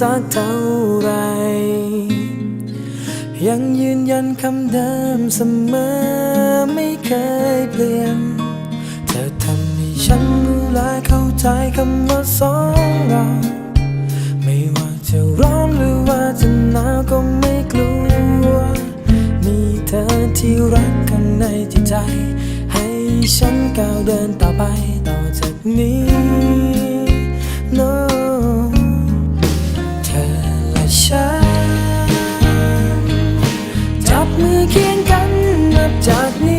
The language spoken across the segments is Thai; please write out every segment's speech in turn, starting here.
สักเท่าไร ยังยืนยันคำเดิมเสมอไม่เคยเปลี่ยน เธอทำให้ฉันรู้และเข้าใจคำว่าสองเรา ไม่ว่าจะร้อนหรือว่าจะหนาวก็ไม่กลัว มีเธอที่รักกันในจิตใจ ให้ฉันก้าวเดินต่อไปต่อจากนี้ จากนี้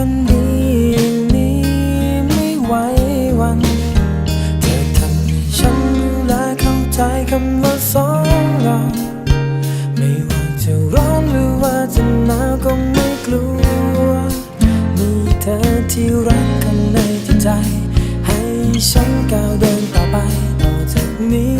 คนดีนี้ไม่ไหววันเธอทำให้ฉันรู้และเข้าใจคำว่าสองเราไม่ว่าจะร้อนหรือว่าจะหนาวก็ไม่กลัว มีเธอที่รักกันในใจ ให้ฉันก้าวเดินต่อไปต่อจากนี้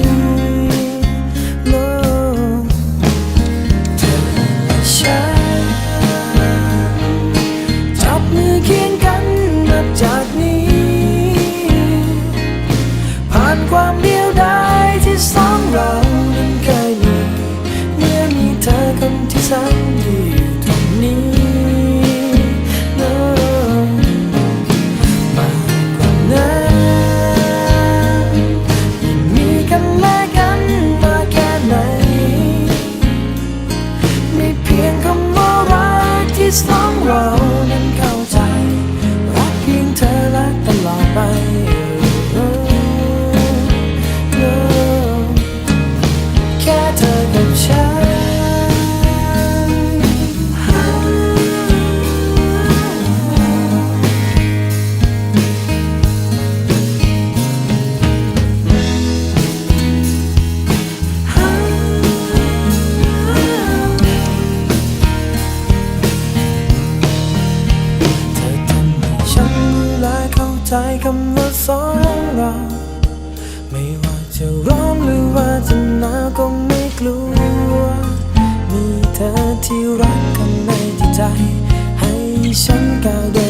还想高飞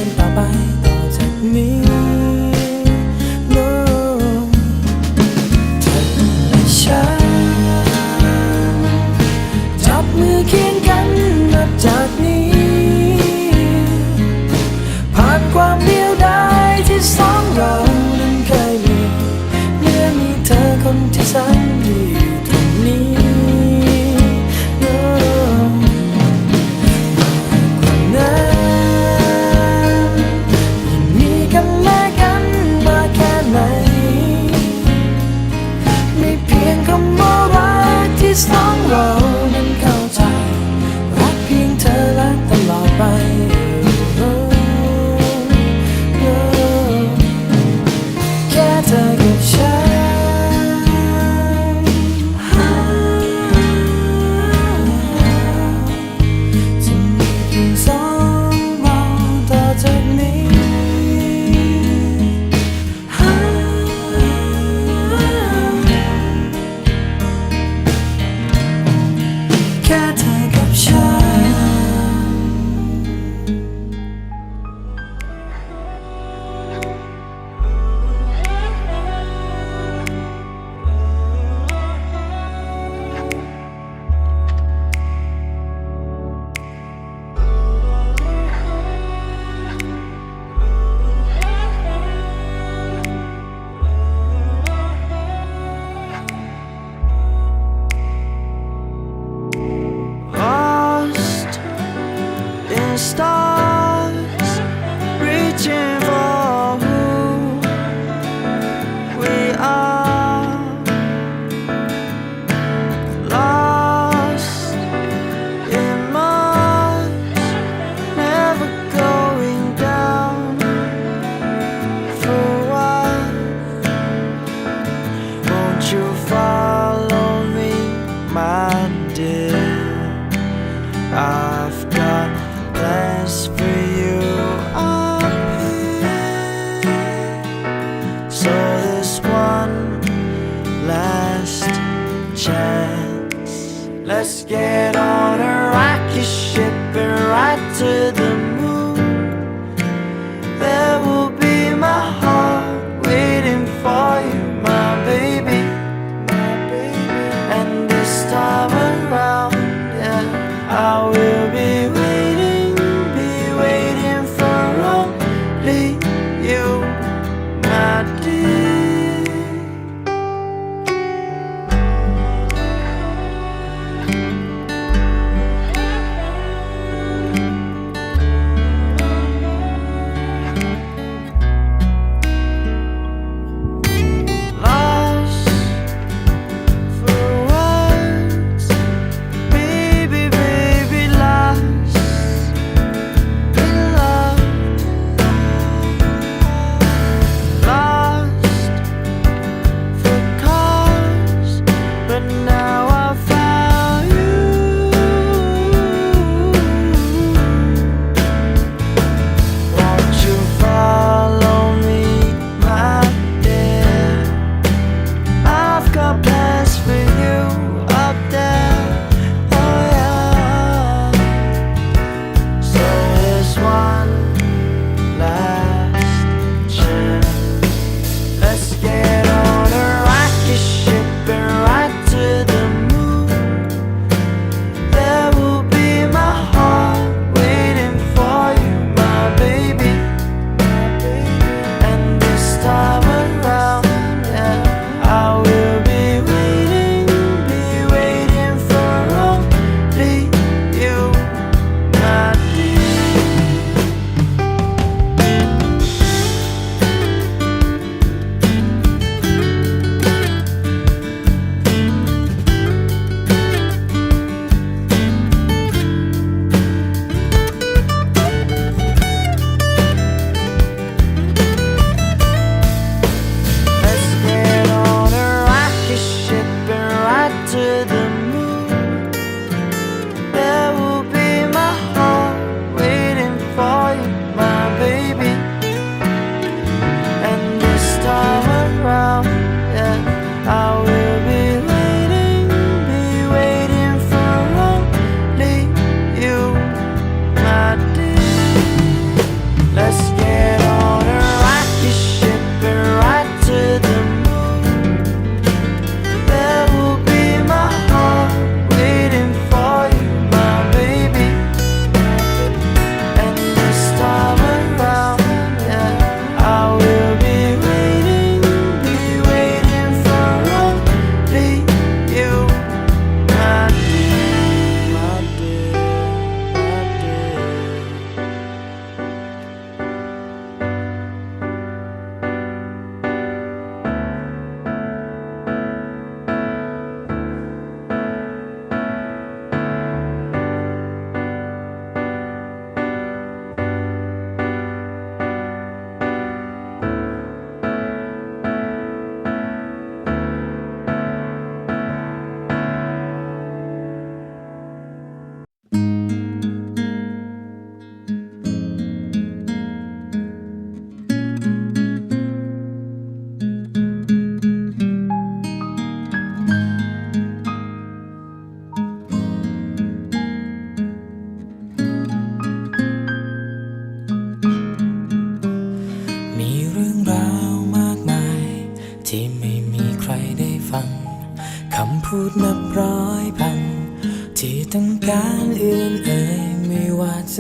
した。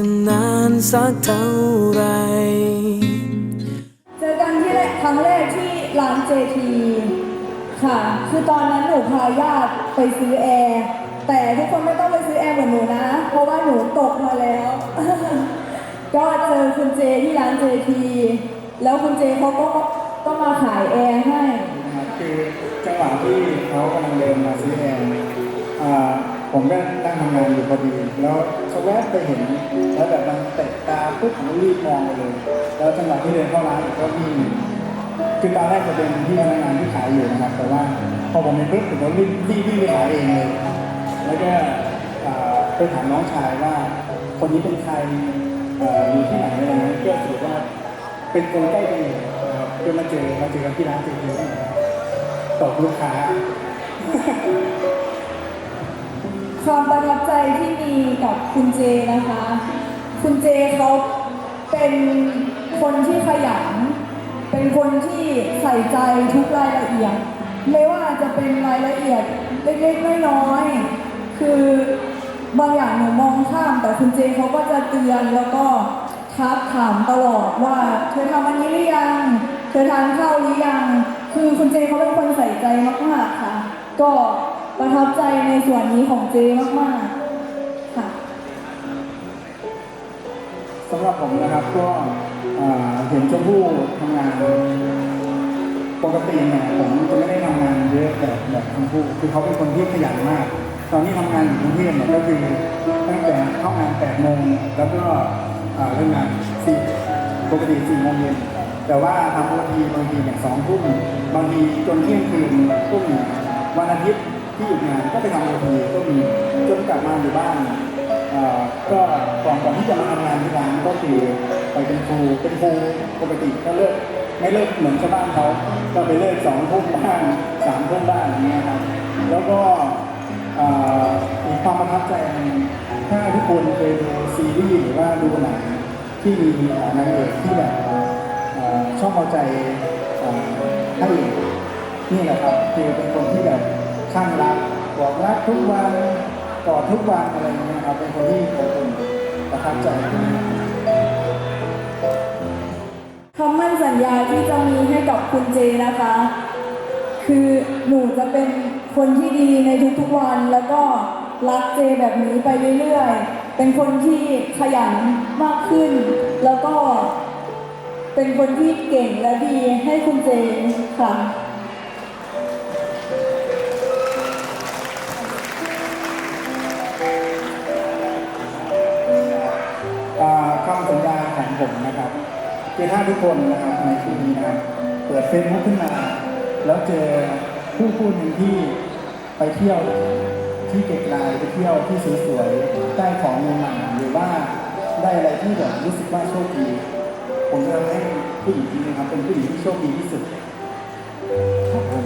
จะนานสักเท่าไร เจอกันที่แรกครั้งแรกที่ร้านเจทีค่ะ คือตอนนั้นหนูพาญาติไปซื้อแอร์ แต่ทุกคนไม่ต้องไปซื้อแอร์เหมือนหนูนะ เพราะว่าหนูตกมาแล้ว ก็เจอคุณเจที่ร้านเจที แล้วคุณเจเขาก็ก็มาขายแอร์ให้ นะครับคือจังหวะที่เขากำลังเดินมาซื้อแอร์อ่าผมก็นั่งทำงานอยู่พอดี แล้ว แวบไปเห็น แล้วแบบมันเตะตาปุ๊บผมรีบมองไปเลย แล้วจังหวะที่เดินเข้าร้านผมก็วิ่งคือตอนแรกจะเป็นที่พนักงานที่ขายอยู่นะครับ แต่ว่าพอผมเห็นปุ๊บผมก็รีบรีบวิ่งไปขายเองเลย แล้วก็ไปถามน้องชายว่า คนนี้เป็นใครอยู่ที่ไหนอะไรเงี้ยก็สรุปว่าเป็นคนใกล้กันอยู่นะครับจนมาเจอมาเจอกันที่ร้านจริงๆตกลูกค้า ความประทับใจที่มีกับคุณเจนะคะ คุณเจเขาเป็นคนที่ขยัน เป็นคนที่ใส่ใจทุกรายละเอียด ไม่ว่าจะเป็นรายละเอียดเล็กๆน้อยๆคือบางอย่างหนูมองข้ามแต่คุณเจเขาก็จะเตือนแล้วก็ทักถามตลอดว่าเธอทำอันนี้หรือยัง เธอทานข้าวหรือยัง คือคุณเจเขาเป็นคนใส่ใจมากๆค่ะ ก็ ประทับใจในส่วนนี้ของเจมากๆค่ะ สำหรับผมนะครับก็อ่าเห็นชมพู่ทำงานปกติเนี่ยผมจะไม่ได้ทำงานเยอะแบบแบบชมพู่คือเขาเป็นคนที่ขยันมาก ตอนนี้ทำงานอยู่กรุงเทพเนี่ยก็คือตั้งแต่เข้างาน8โมงแล้วก็อ่าเลิกงาน4ปกติ4โมงเย็นแต่ว่าทำโอทีบางทีเนี่ยสองทุ่มบางทีจนเที่ยงคืนก็มีวันอาทิตย์ ที่หยุดงานก็ไปทำโอทีก็มีจนกลับมาอยู่บ้านก็ก่อนก่อนที่จะมาทำงานที่ร้านก็คือไปเป็นครูเป็นครูปกติก็เลิกไม่เลิกเหมือนชาวบ้านเขาก็ไปเลิกสองทุ่มบ้างสามทุ่มบ้างอย่างเงี้ยครับแล้วก็อ่อมีความประทับใจถ้าทุกคนเคยดูซีรีส์หรือว่าดูหนังที่มีนางเอกที่แบบชอบเอาใจเอ่อพระเอกนี่แหละครับคือเป็นคนที่แบบ ข้างรักบอกรักทุกวันกอดทุกวันอะไรอย่างเงี้ยครับเป็นคนที่อบอุ่นประทับใจคำมั่นสัญญาที่จะมีให้กับคุณเจนะคะ คือหนูจะเป็นคนที่ดีในทุกๆวัน แล้วก็รักเจแบบนี้ไปเรื่อยๆ เป็นคนที่ขยันมากขึ้น แล้วก็เป็นคนที่เก่งและดีให้คุณเจค่ะ คือถ้าทุกคนนะครับในที่นี้นะครับเปิดเฟซบุ๊กขึ้นมา แล้วเจอผู้ผู้หนึ่งที่ไปเที่ยวที่เก็กลายไปเที่ยวที่สวยๆได้ของใหม่ๆหรือว่าได้อะไรที่แบบรู้สึกว่าโชคดีผมจะทำให้ผู้หญิงที่นะครับเป็นผู้หญิงที่โชคดีที่สุดครับผม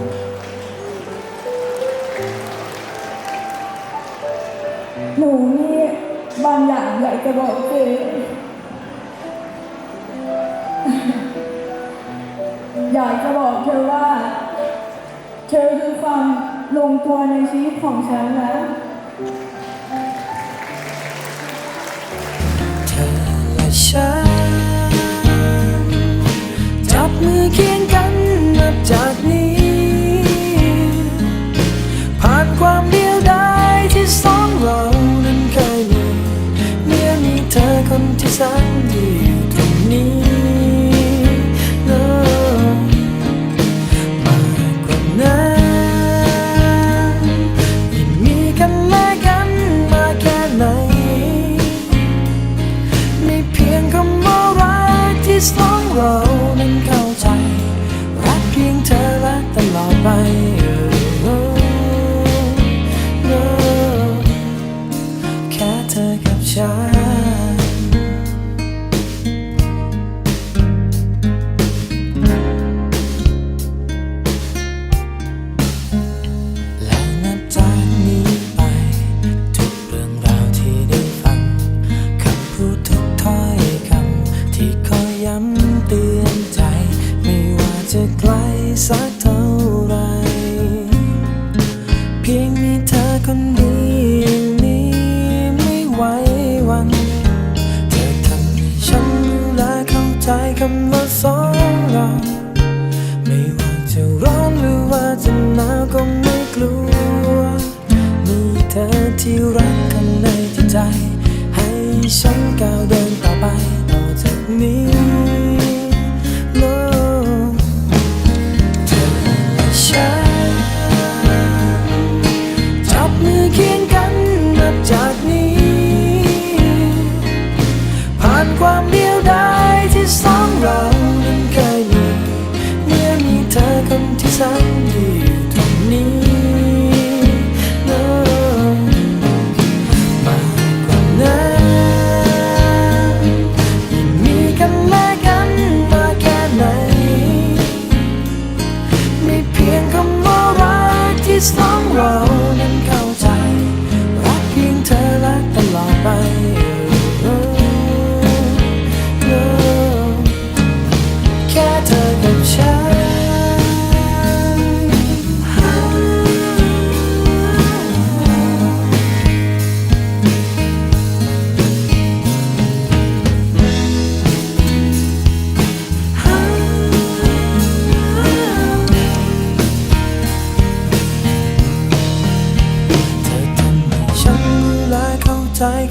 หนูนี่บางอย่างอยากจะบอกเจากจะบอกเธอว่า เธอคือความลงตัวในชีวิตของฉันนะเธอและฉันจับมือเคียงกันนับจากนี้ ผ่านความเดียวดายที่สองเรานั้นเคยมีเมื่อมีเธอคนที่สนดีอ ที่รักกันในจิตใจ ให้ฉันก้าวเดิน